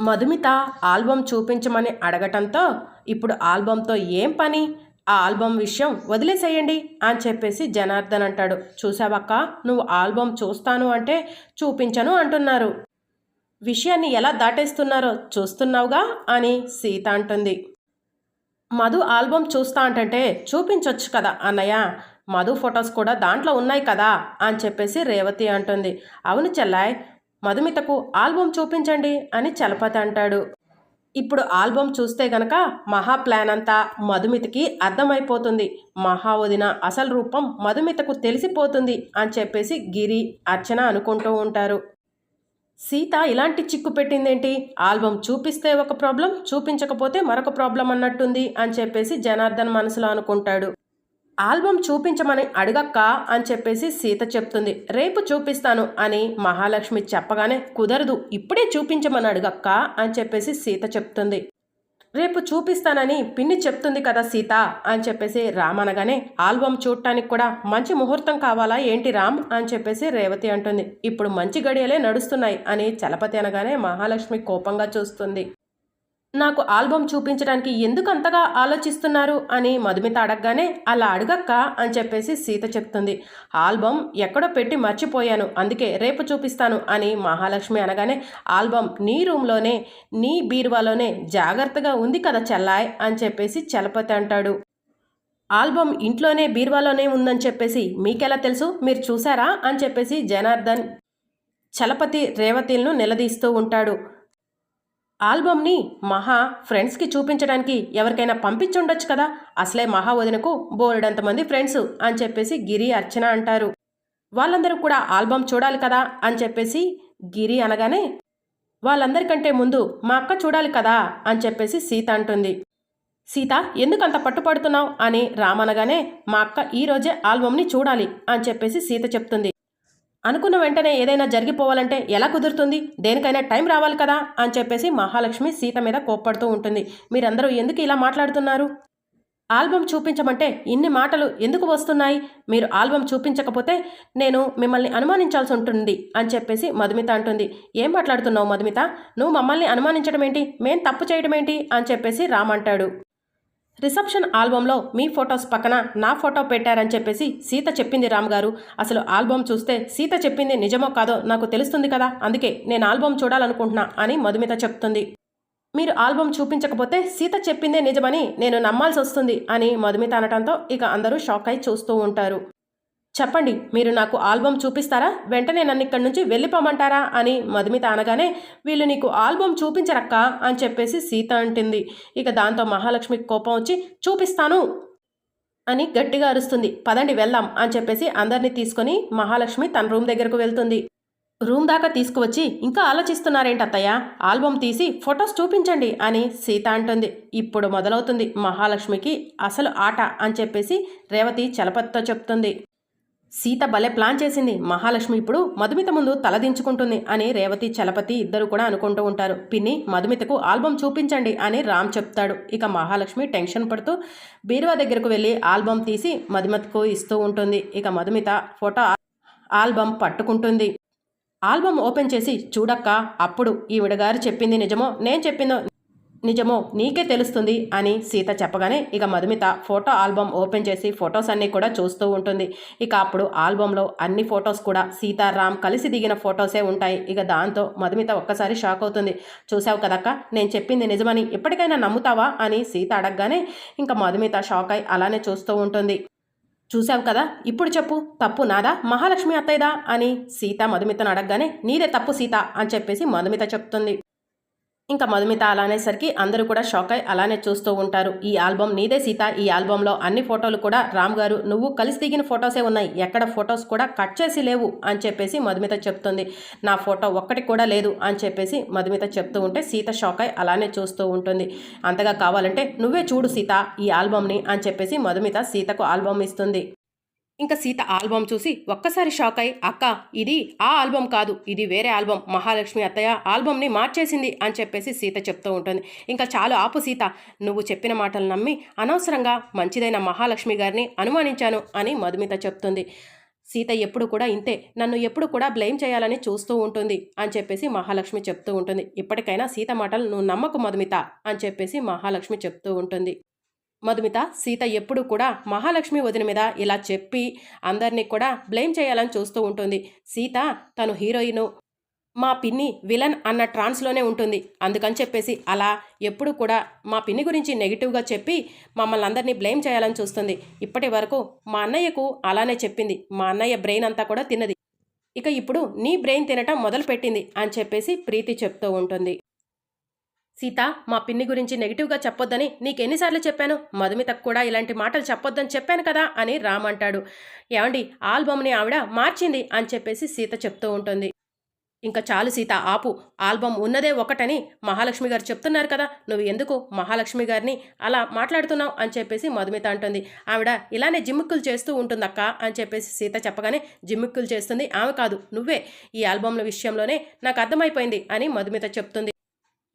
Madhumita album చూపించమని అడగటంతో ఇప్పుడు ఆల్బంతో ఏం పని? ఆ ఆల్బమ్ విషయం వదిలేసేయండి అని చెప్పేసి జనార్దన్ అంటాడు. చూసావక్క నువ్వు ఆల్బమ్ చూస్తాను అంటే చూపించను అంటున్నారు. విషయాన్ని ఎలా దాటేస్తున్నారో చూస్తున్నావుగా అని సీత అంటుంది. మధు ఆల్బమ్ చూస్తా అంటంటే చూపించొచ్చు కదా అన్నయ్య. మధు ఫొటోస్ కూడా దాంట్లో ఉన్నాయి కదా అని చెప్పేసి రేవతి అంటుంది. అవును చెల్లాయ్ మధుమితకు ఆల్బమ్ చూపించండి అని చలపతి అంటాడు. ఇప్పుడు ఆల్బమ్ చూస్తే గనక మహా ప్లాన్ అంతా మధుమితకి అర్థమైపోతుంది. మహా వదిన అసలు రూపం మధుమితకు తెలిసిపోతుంది అని చెప్పేసి గిరి అర్చన అనుకుంటూ ఉంటారు. సీత ఇలాంటి చిక్కు పెట్టిందేంటి? ఆల్బమ్ చూపిస్తే ఒక ప్రాబ్లం చూపించకపోతే మరొక ప్రాబ్లం అన్నట్టుంది అని చెప్పేసి జనార్దన్ మనసులో అనుకుంటాడు. ఆల్బమ్ చూపించమని అడగక్క అని చెప్పేసి సీత చెప్తుంది. రేపు చూపిస్తాను అని మహాలక్ష్మి చెప్పగానే కుదరదు ఇప్పుడే చూపించమని అడగక్క అని చెప్పేసి సీత చెప్తుంది. రేపు చూపిస్తానని పిన్ని చెప్తుంది కదా సీత అని చెప్పేసి రామ్ అనగానే ఆల్బమ్ చూడటానికి కూడా మంచి ముహూర్తం కావాలా ఏంటి రామ్ అని చెప్పేసి రేవతి అంటుంది. ఇప్పుడు మంచి గడియలే నడుస్తున్నాయి అని చలపతి అనగానే మహాలక్ష్మి కోపంగా చూస్తుంది. నాకు ఆల్బమ్ చూపించడానికి ఎందుకు అంతగా ఆలోచిస్తున్నారు అని మధుమిత అడగగానే అలా అడగక్క అని చెప్పేసి సీత చెప్తుంది. ఆల్బమ్ ఎక్కడో పెట్టి మర్చిపోయాను అందుకే రేపు చూపిస్తాను అని మహాలక్ష్మి అనగానే ఆల్బమ్ నీ రూమ్లోనే నీ బీరువాలోనే జాగ్రత్తగా ఉంది కదా చెల్లాయ్ అని చెప్పేసి చలపతి అంటాడు. ఆల్బమ్ ఇంట్లోనే బీరువాలోనే ఉందని చెప్పేసి మీకెలా తెలుసు? మీరు చూసారా అని చెప్పేసి జనార్దన్ చలపతి రేవతిలను నిలదీస్తూ ఉంటాడు. ఆల్బమ్ని మహా ఫ్రెండ్స్కి చూపించడానికి ఎవరికైనా పంపించుండొచ్చు కదా? అసలే మహా వదినకు బోలెడంతమంది ఫ్రెండ్స్ అని చెప్పేసి గిరి అర్చన అంటారు. వాళ్ళందరూ కూడా ఆల్బమ్ చూడాలి కదా? అని చెప్పేసి గిరి అనగానే వాళ్ళందరికంటే ముందు మా అక్క చూడాలి కదా అని చెప్పేసి సీత అంటుంది. సీత ఎందుకంత పట్టుపడుతున్నావు? అని రామనగానే మా అక్క ఈరోజే ఆల్బమ్ని చూడాలి అని చెప్పేసి సీత చెప్తుంది. అనుకున్న వెంటనే ఏదైనా జరిగిపోవాలంటే ఎలా కుదురుతుంది? దేనికైనా టైం రావాలి కదా? అని చెప్పేసి మహాలక్ష్మి సీత మీద కోప్పడుతూ ఉంటుంది. మీరందరూ ఎందుకు ఇలా మాట్లాడుతున్నారు? ఆల్బమ్ చూపించమంటే ఇన్ని మాటలు ఎందుకు వస్తున్నాయి? మీరు ఆల్బమ్ చూపించకపోతే నేను మిమ్మల్ని అనుమానించాల్సి ఉంటుంది అని చెప్పేసి మధుమిత అంటుంది. ఏం మాట్లాడుతున్నావు మధుమిత? నువ్వు మమ్మల్ని అనుమానించడం ఏంటి మేం తప్పు చేయడం ఏంటి అని చెప్పేసి రామంటాడు రిసెప్షన్ ఆల్బంలో మీ ఫొటోస్ పక్కన నా ఫోటో పెట్టారని చెప్పేసి సీత చెప్పింది రామ్గారు. అసలు ఆల్బమ్ చూస్తే సీత చెప్పింది నిజమో కాదో నాకు తెలుస్తుంది కదా అందుకే నేను ఆల్బమ్ చూడాలనుకుంటున్నా అని మధుమిత చెప్తుంది. మీరు ఆల్బమ్ చూపించకపోతే సీత చెప్పిందే నిజమని నేను నమ్మాల్సి వస్తుంది అని మధుమిత అనటంతో ఇక అందరూ షాక్ అయి చూస్తూ ఉంటారు. చెప్పండి మీరు నాకు ఆల్బమ్ చూపిస్తారా? వెంటనే నన్ను ఇక్కడి నుంచి వెళ్ళిపోమంటారా? అని మధుమిత అనగానే వీళ్ళు నీకు ఆల్బమ్ చూపించరక్క? అని చెప్పేసి సీత అంటుంది. ఇక దాంతో మహాలక్ష్మికి కోపం వచ్చి చూపిస్తాను! అని గట్టిగా అరుస్తుంది. పదండి వెళ్దాం! అని చెప్పేసి అందరినీ తీసుకొని మహాలక్ష్మి తన రూమ్ దగ్గరకు వెళ్తుంది. రూమ్ దాకా తీసుకువచ్చి ఇంకా ఆలోచిస్తున్నారేంటి అత్తయ్య ఆల్బమ్ తీసి ఫొటోస్ చూపించండి! అని సీత అంటుంది. ఇప్పుడు మొదలవుతుంది మహాలక్ష్మికి అసలు ఆట! అని చెప్పేసి రేవతి చలపతితో చెప్తుంది. సీత భలే ప్లాన్ చేసింది. మహాలక్ష్మి ఇప్పుడు మధుమిత ముందు తలదించుకుంటుంది అని రేవతి చలపతి ఇద్దరు కూడా అనుకుంటూ ఉంటారు. పిన్ని మధుమితకు ఆల్బమ్ చూపించండి అని రామ్ చెప్తాడు. ఇక మహాలక్ష్మి టెన్షన్ పడుతూ బీరువా దగ్గరకు వెళ్ళి ఆల్బమ్ తీసి మధుమితకు ఇస్తూ ఉంటుంది. ఇక మధుమిత ఫోటో ఆల్బమ్ పట్టుకుంటుంది. ఆల్బమ్ ఓపెన్ చేసి చూడక్క అప్పుడు ఈవిడ గారు చెప్పింది నిజమో నేను చెప్పిందో నిజమో నీకే తెలుస్తుంది అని సీత చెప్పగానే ఇక మధుమిత ఫోటో ఆల్బమ్ ఓపెన్ చేసి ఫొటోస్ అన్నీ కూడా చూస్తూ ఉంటుంది. ఇక అప్పుడు ఆల్బంలో అన్ని ఫొటోస్ కూడా సీతారాం కలిసి దిగిన ఫొటోసే ఉంటాయి. ఇక దాంతో మధుమిత ఒక్కసారి షాక్ అవుతుంది. చూసావు కదక్క నేను చెప్పింది నిజమని ఎప్పటికైనా నమ్ముతావా అని సీత అడగగానే ఇంకా మధుమిత షాక్ అయి అలానే చూస్తూ ఉంటుంది. చూశావు కదా ఇప్పుడు చెప్పు తప్పు నాదా మహాలక్ష్మి అత్తయ్యదా అని సీత మధుమితను అడగగానే నీదే తప్పు సీత అని చెప్పేసి మధుమిత చెప్తుంది. ఇంకా మధుమిత అలానేసరికి అందరూ కూడా షాక్ అయి అలానే చూస్తూ ఉంటారు. ఈ ఆల్బమ్ నీదే సీత. ఈ ఆల్బంలో అన్ని ఫోటోలు కూడా రామ్ గారు నువ్వు కలిసి దిగిన ఫొటోసే ఉన్నాయి. ఎక్కడ ఫొటోస్ కూడా కట్ చేసి లేవు అని చెప్పేసి మధుమిత చెప్తుంది. నా ఫోటో ఒక్కటి కూడా లేదు అని చెప్పేసి మధుమిత చెప్తూ ఉంటే సీత షాక్ అయి అలానే చూస్తూ ఉంటుంది. అంతగా కావాలంటే నువ్వే చూడు సీత ఈ ఆల్బమ్ని అని చెప్పేసి మధుమిత సీతకు ఆల్బమ్ ఇస్తుంది. ఇంకా సీత ఆల్బమ్ చూసి ఒక్కసారి షాక్ అయి అక్క ఇది ఆ ఆల్బమ్ కాదు ఇది వేరే ఆల్బమ్ మహాలక్ష్మి అత్తయ్య ఆల్బమ్ని మార్చేసింది అని చెప్పేసి సీత చెప్తూ ఉంటుంది. ఇంకా చాలు ఆపు సీత నువ్వు చెప్పిన మాటలు నమ్మి అనవసరంగా మంచిదైన మహాలక్ష్మి గారిని అనుమానించాను అని మధుమిత చెప్తుంది. సీత ఎప్పుడు కూడా ఇంతే నన్ను ఎప్పుడు కూడా బ్లేమ్ చేయాలని చూస్తూ ఉంటుంది అని చెప్పేసి మహాలక్ష్మి చెప్తూ ఉంటుంది. ఇప్పటికైనా సీత మాటలు నువ్వు నమ్మకు మధుమిత అని చెప్పేసి మహాలక్ష్మి చెప్తూ ఉంటుంది. మధుమిత సీత ఎప్పుడు కూడా మహాలక్ష్మి వదిన మీద ఇలా చెప్పి అందరినీ కూడా బ్లేమ్ చేయాలని చూస్తూ ఉంటుంది. సీత తను హీరోయిన్ మా పిన్ని విలన్ అన్న ట్రాన్స్లోనే ఉంటుంది. అందుకని చెప్పేసి అలా ఎప్పుడు కూడా మా పిన్ని గురించి నెగిటివ్గా చెప్పి మమ్మల్ని అందరినీ బ్లేమ్ చేయాలని చూస్తుంది. ఇప్పటి వరకు మా అన్నయ్యకు అలానే చెప్పింది. మా అన్నయ్య బ్రెయిన్ అంతా కూడా తిన్నది. ఇక ఇప్పుడు నీ బ్రెయిన్ తినటం మొదలుపెట్టింది అని చెప్పేసి ప్రీతి చెప్తూ ఉంటుంది. సీత మా పిన్ని గురించి నెగిటివ్గా చెప్పొద్దని నీకెన్నిసార్లు చెప్పాను? మధుమితకు కూడా ఇలాంటి మాటలు చెప్పొద్దని చెప్పాను కదా అని రామ్ అంటాడు. ఏమండి ఆల్బమ్ని ఆవిడ మార్చింది అని చెప్పేసి సీత చెప్తూ ఉంటుంది. ఇంకా చాలు సీత ఆపు. ఆల్బమ్ ఉన్నదే ఒకటని మహాలక్ష్మి గారు చెప్తున్నారు కదా. నువ్వు ఎందుకు మహాలక్ష్మి గారిని అలా మాట్లాడుతున్నావు అని చెప్పేసి మధుమిత అంటుంది. ఆవిడ ఇలానే జిమ్మిక్కులు చేస్తూ ఉంటుందక్క అని చెప్పేసి సీత చెప్పగానే జిమ్మిక్కులు చేస్తుంది ఆమె కాదు నువ్వే. ఈ ఆల్బమ్ల విషయంలోనే నాకు అర్థమైపోయింది అని మధుమిత చెప్తుంది.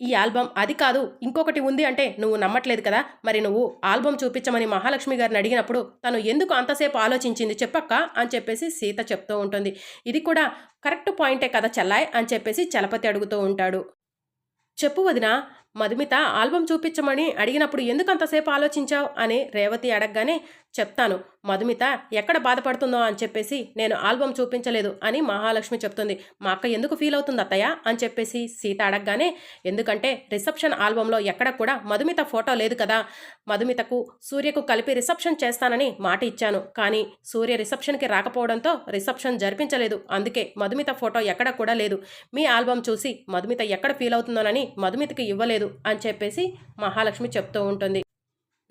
ఈ ఆల్బమ్ అది కాదు ఇంకొకటి ఉంది అంటే నువ్వు నమ్మట్లేదు కదా? మరి నువ్వు ఆల్బమ్ చూపించమని మహాలక్ష్మి గారిని అడిగినప్పుడు తను ఎందుకు అంతసేపు ఆలోచించింది చెప్పక్క అని చెప్పేసి సీత చెప్తూ ఉంటుంది. ఇది కూడా కరెక్ట్ పాయింటే కదా చెల్లాయ్ అని చెప్పేసి చలపతి అడుగుతూ ఉంటాడు. చెప్పు వదిన మధుమిత ఆల్బమ్ చూపించమని అడిగినప్పుడు ఎందుకు అంతసేపు ఆలోచించావు అని రేవతి అడగగానే చెప్తాను మధుమిత ఎక్కడ బాధపడుతుందో అని చెప్పేసి నేను ఆల్బమ్ చూపించలేదు అని మహాలక్ష్మి చెప్తుంది. మా అక్క ఎందుకు ఫీల్ అవుతుంది అత్తయ్య? అని చెప్పేసి సీత అడగగానే ఎందుకంటే రిసెప్షన్ ఆల్బంలో ఎక్కడ కూడా మధుమిత ఫోటో లేదు కదా మధుమితకు సూర్యకు కలిపి రిసెప్షన్ చేస్తానని మాట ఇచ్చాను. కానీ సూర్య రిసెప్షన్కి రాకపోవడంతో రిసెప్షన్ జరిపించలేదు. అందుకే మధుమిత ఫోటో ఎక్కడ కూడా లేదు. మీ ఆల్బమ్ చూసి మధుమిత ఎక్కడ ఫీల్ అవుతుందోనని మధుమితకి ఇవ్వలేదు. అని చెప్పేసి మహాలక్ష్మి చెప్తూ ఉంటుంది.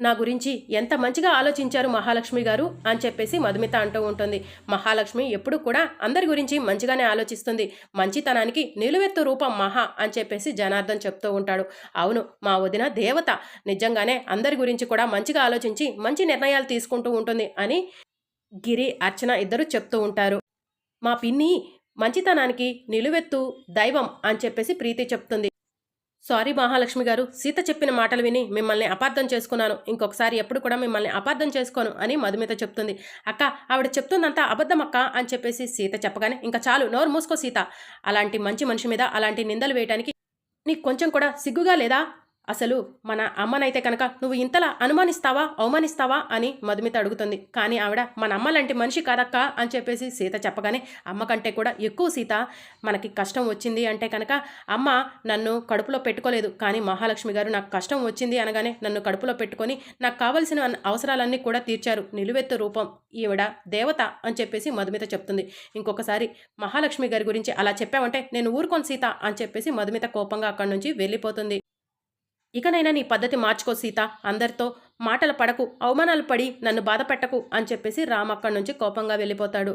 నా గురించి ఎంత మంచిగా ఆలోచించారు మహాలక్ష్మి గారు అని చెప్పేసి మధుమిత అంటూ ఉంటుంది. మహాలక్ష్మి ఎప్పుడు కూడా అందరి గురించి మంచిగానే ఆలోచిస్తుంది. మంచితనానికి నిలువెత్తు రూపం మహా అని చెప్పేసి జనార్దన్ చెప్తూ ఉంటాడు. అవును మా వదిన దేవత. నిజంగానే అందరి గురించి కూడా మంచిగా ఆలోచించి మంచి నిర్ణయాలు తీసుకుంటూ ఉంటుంది అని గిరి అర్చన ఇద్దరు చెప్తూ ఉంటారు. మా పిన్ని మంచితనానికి నిలువెత్తు దైవం అని చెప్పేసి ప్రీతి చెప్తుంది. సారీ మహాలక్ష్మి గారు సీత చెప్పిన మాటలు విని మిమ్మల్ని అపార్థం చేసుకున్నాను. ఇంకొకసారి ఎప్పుడు కూడా మిమ్మల్ని అపార్థం చేసుకోను అని మధుమిత చెప్తుంది. అక్క ఆవిడ చెప్తుందంతా అబద్ధం అక్క అని చెప్పేసి సీత చెప్పగానే ఇంకా చాలు నోరు మూసుకో సీత. అలాంటి మంచి మనిషి మీద అలాంటి నిందలు వేయడానికి నీకు కొంచెం కూడా సిగ్గుగా లేదా? అసలు మన అమ్మనైతే కనుక నువ్వు ఇంతలా అనుమానిస్తావా అవమానిస్తావా అని మధుమిత అడుగుతుంది. కానీ ఆవిడ మన అమ్మ లాంటి మనిషి కాదక్క అని చెప్పేసి సీత చెప్పగానే అమ్మ కంటే కూడా ఎక్కువ సీత మనకి కష్టం వచ్చింది అంటే కనుక అమ్మ నన్ను కడుపులో పెట్టుకోలేదు. కానీ మహాలక్ష్మి గారు నాకు కష్టం వచ్చింది అనగానే నన్ను కడుపులో పెట్టుకొని నాకు కావలసిన అవసరాలన్నీ కూడా తీర్చారు. నిలువెత్తు రూపం ఈవిడ దేవత అని చెప్పేసి మధుమిత చెప్తుంది. ఇంకొకసారి మహాలక్ష్మి గారి గురించి అలా చెప్పావంటే నేను ఊరుకోను సీత అని చెప్పేసి మధుమిత కోపంగా అక్కడి నుంచి వెళ్ళిపోతుంది. ఇకనైనా నీ పద్ధతి మార్చుకో సీత. అందరితో మాటల పడకు అవమానాలు పడి నన్ను బాధపెట్టకు అని చెప్పేసి రామ్ అక్కడి నుంచి కోపంగా వెళ్ళిపోతాడు.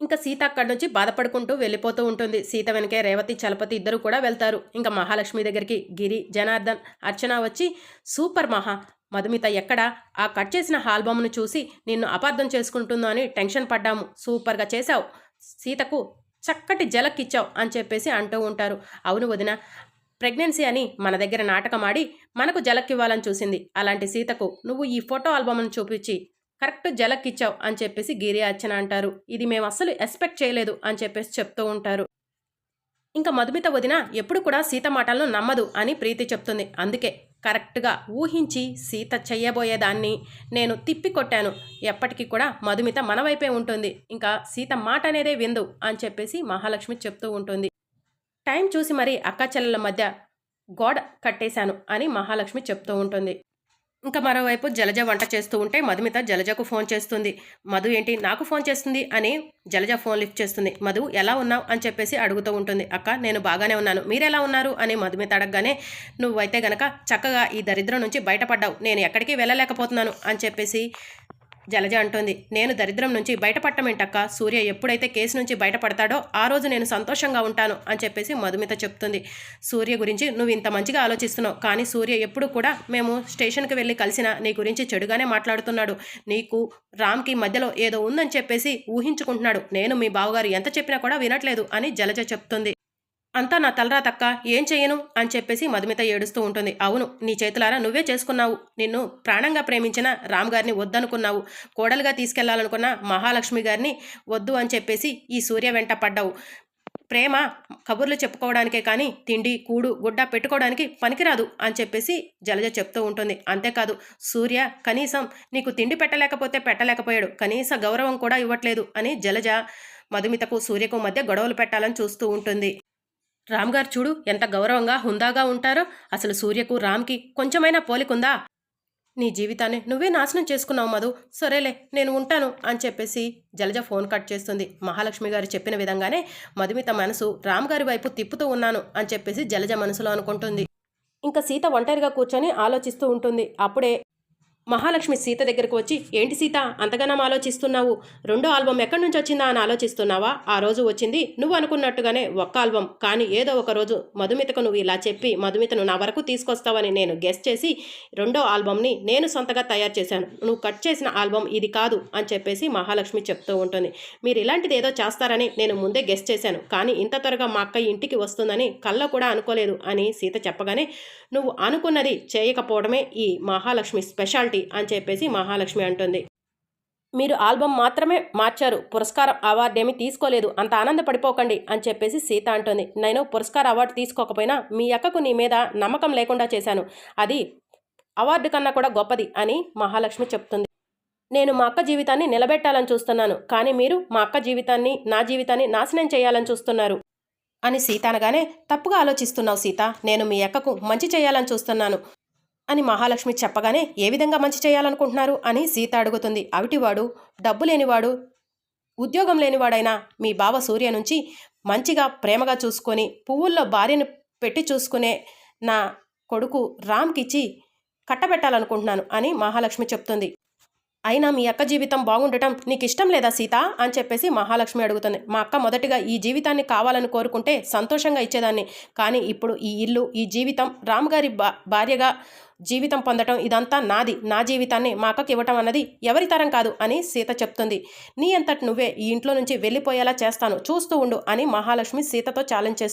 ఇంకా సీత అక్కడి నుంచి బాధపడుకుంటూ వెళ్ళిపోతూ ఉంటుంది. సీత వెనకే రేవతి చలపతి ఇద్దరు కూడా వెళ్తారు. ఇంకా మహాలక్ష్మి దగ్గరికి గిరి జనార్దన్ అర్చన వచ్చి సూపర్ మహా! మధుమిత ఎక్కడ? ఆ కట్ చేసిన హాల్బమ్ను చూసి నిన్ను అపార్థం చేసుకుంటుందో అని టెన్షన్ పడ్డాము. సూపర్గా చేశావు. సీతకు చక్కటి జలక్కిచ్చావు అని చెప్పేసి అంటూ ఉంటారు. అవును వదిన ప్రెగ్నెన్సీ అని మన దగ్గర నాటకమాడి మనకు జలక్కివ్వాలని చూసింది. అలాంటి సీతకు నువ్వు ఈ ఫోటో ఆల్బమ్ను చూపించి కరెక్ట్ జలక్కిచ్చావు అని చెప్పేసి గిరి అర్చన అంటారు. ఇది మేము అస్సలు ఎక్స్పెక్ట్ చేయలేదు అని చెప్పేసి చెప్తూ ఉంటారు. ఇంకా మధుమిత వదిన ఎప్పుడు కూడా సీత మాటలను నమ్మదు అని ప్రీతి చెప్తుంది. అందుకే కరెక్ట్గా ఊహించి సీత చెయ్యబోయేదాన్ని నేను తిప్పి కొట్టాను ఎప్పటికీ కూడా మధుమిత మన వైపే ఉంటుంది. ఇంకా సీత మాట అనేదే విందు అని చెప్పేసి మహాలక్ష్మి చెప్తూ ఉంటుంది. టైం చూసి మరీ అక్క చెల్లెల మధ్య గోడ కట్టేశాను అని మహాలక్ష్మి చెప్తూ ఉంటుంది. ఇంకా మరోవైపు జలజ వంట చేస్తూ ఉంటే మధుమిత జలజకు ఫోన్ చేస్తుంది. మధు ఏంటి? నాకు ఫోన్ చేస్తుంది అని జలజ ఫోన్ లిఫ్ట్ చేస్తుంది. మధు ఎలా ఉన్నావు? అని చెప్పేసి అడుగుతూ ఉంటుంది. అక్క నేను బాగానే ఉన్నాను. మీరు ఎలా ఉన్నారు? అని మధుమిత అడగగానే నువ్వైతే గనక చక్కగా ఈ దరిద్రం నుంచి బయటపడ్డావు. నేను ఎక్కడికి వెళ్ళలేకపోతున్నాను అని చెప్పేసి జలజ అంటోంది. నేను దరిద్రం నుంచి బయటపడటమేంటక్క సూర్య ఎప్పుడైతే కేసు నుంచి బయటపడతాడో ఆ రోజు నేను సంతోషంగా ఉంటాను అని చెప్పేసి మధుమిత చెప్తుంది. సూర్య గురించి నువ్వు ఇంత మంచిగా ఆలోచిస్తున్నావు. కానీ సూర్య ఎప్పుడు కూడా మేము స్టేషన్కి వెళ్ళి కలిసిన నీ గురించి చెడుగానే మాట్లాడుతున్నాడు. నీకు రామ్కి మధ్యలో ఏదో ఉందని చెప్పేసి ఊహించుకుంటున్నాడు. నేను మీ బావగారు ఎంత చెప్పినా కూడా వినట్లేదు అని జలజ చెప్తుంది. అంతా నా తలరాతక్క ఏం చేయను అని చెప్పేసి మధుమిత ఏడుస్తూ ఉంటుంది. అవును నీ చేతులారా నువ్వే చేసుకున్నావు. నిన్ను ప్రాణంగా ప్రేమించిన రామ్ గారిని వద్దనుకున్నావు. కోడలుగా తీసుకెళ్ళాలనుకున్న మహాలక్ష్మి గారిని వద్దు అని చెప్పేసి ఈ సూర్య వెంట పడ్డావు. ప్రేమ కబుర్లు చెప్పుకోవడానికే కానీ తిండి కూడు గుడ్డ పెట్టుకోవడానికి పనికిరాదు అని చెప్పేసి జలజ చెప్తూ ఉంటుంది. అంతేకాదు సూర్య కనీసం నీకు తిండి పెట్టలేకపోతే పెట్టలేకపోయాడు. కనీస గౌరవం కూడా ఇవ్వట్లేదు అని జలజ మధుమితకు సూర్యకు మధ్య గొడవలు పెట్టాలని చూస్తూ ఉంటుంది. రామ్ గారు చూడు ఎంత గౌరవంగా హుందాగా ఉంటారో. అసలు సూర్యకు రామ్కి కొంచెమైనా పోలికుందా? నీ జీవితాన్ని నువ్వే నాశనం చేసుకున్నావు మధు. సరేలే నేను ఉంటాను అని చెప్పేసి జలజ ఫోన్ కట్ చేస్తుంది. మహాలక్ష్మి గారు చెప్పిన విధంగానే మధుమిత మనసు రామ్ గారి వైపు తిప్పుతూ ఉన్నాను అని చెప్పేసి జలజ మనసులో అనుకుంటుంది. ఇంకా సీత ఒంటరిగా కూర్చొని ఆలోచిస్తూ ఉంటుంది. అప్పుడే మహాలక్ష్మి సీత దగ్గరకు వచ్చి ఏంటి సీత అంతగానం ఆలోచిస్తున్నావు? రెండో ఆల్బం ఎక్కడి నుంచి వచ్చిందా అని ఆలోచిస్తున్నావా? ఆ రోజు వచ్చింది నువ్వు అనుకున్నట్టుగానే ఒక్క ఆల్బం కానీ ఏదో ఒక రోజు మధుమితకు నువ్వు ఇలా చెప్పి మధుమితను నా వరకు తీసుకొస్తావని నేను గెస్ చేసి రెండో ఆల్బంని నేను సొంతగా తయారు చేశాను. నువ్వు కట్ చేసిన ఆల్బం ఇది కాదు అని చెప్పేసి మహాలక్ష్మి చెప్తూ ఉంటుంది. మీరు ఇలాంటిది ఏదో చేస్తారని నేను ముందే గెస్ చేశాను. కానీ ఇంత త్వరగా మా అక్క ఇంటికి వస్తుందని కళ్ళ కూడా అనుకోలేదు అని సీత చెప్పగానే నువ్వు అనుకున్నది చేయకపోవడమే ఈ మహాలక్ష్మి స్పెషాలిటీ. అని చెప్పేసి మహాలక్ష్మి అంటుంది. మీరు ఆల్బమ్ మాత్రమే మార్చారు పురస్కారం అవార్డు ఏమీ తీసుకోలేదు అంత ఆనందపడిపోకండి అని చెప్పేసి సీత అంటుంది. నేను పురస్కార అవార్డు తీసుకోకపోయినా మీ అక్కకు నీ మీద నమ్మకం లేకుండా చేశాను. అది అవార్డు కన్నా కూడా గొప్పది అని మహాలక్ష్మి చెప్తుంది. నేను మా అక్క జీవితాన్ని నిలబెట్టాలని చూస్తున్నాను కానీ మీరు మా అక్క జీవితాన్ని నా జీవితాన్ని నాశనం చేయాలని చూస్తున్నారు. అని సీత అనగానే తప్పుగా ఆలోచిస్తున్నావు సీత నేను మీ అక్కకు మంచి చేయాలని చూస్తున్నాను. అని మహాలక్ష్మి చెప్పగానే ఏ విధంగా మంచి చేయాలనుకుంటున్నారు అని సీత అడుగుతుంది. అవిటివాడు డబ్బు లేనివాడు ఉద్యోగం లేనివాడైనా మీ బావ సూర్య నుంచి మంచిగా ప్రేమగా చూసుకొని పువ్వుల్లో భార్యను పెట్టి చూసుకునే నా కొడుకు రామ్కిచ్చి కట్టబెట్టాలనుకుంటున్నాను అని మహాలక్ష్మి చెప్తుంది. అయినా మీ అక్క జీవితం బాగుండటం నీకు ఇష్టం లేదా సీత? అని చెప్పేసి మహాలక్ష్మి అడుగుతుంది. మా అక్క మొదటిగా ఈ జీవితాన్ని కావాలని కోరుకుంటే సంతోషంగా ఇచ్చేదాన్ని. కానీ ఇప్పుడు ఈ ఇల్లు ఈ జీవితం రామ్గారి బా భార్యగా జీవితం పొందటం ఇదంతా నాది. నా జీవితాన్ని మా అక్కకి ఇవ్వటం అన్నది ఎవరి తరం కాదు అని సీత చెప్తుంది. నీ అంతటి నువ్వే ఈ ఇంట్లో నుంచి వెళ్ళిపోయేలా చేస్తాను. చూస్తూ ఉండు అని మహాలక్ష్మి సీతతో ఛాలెంజ్ చేస్తుంది.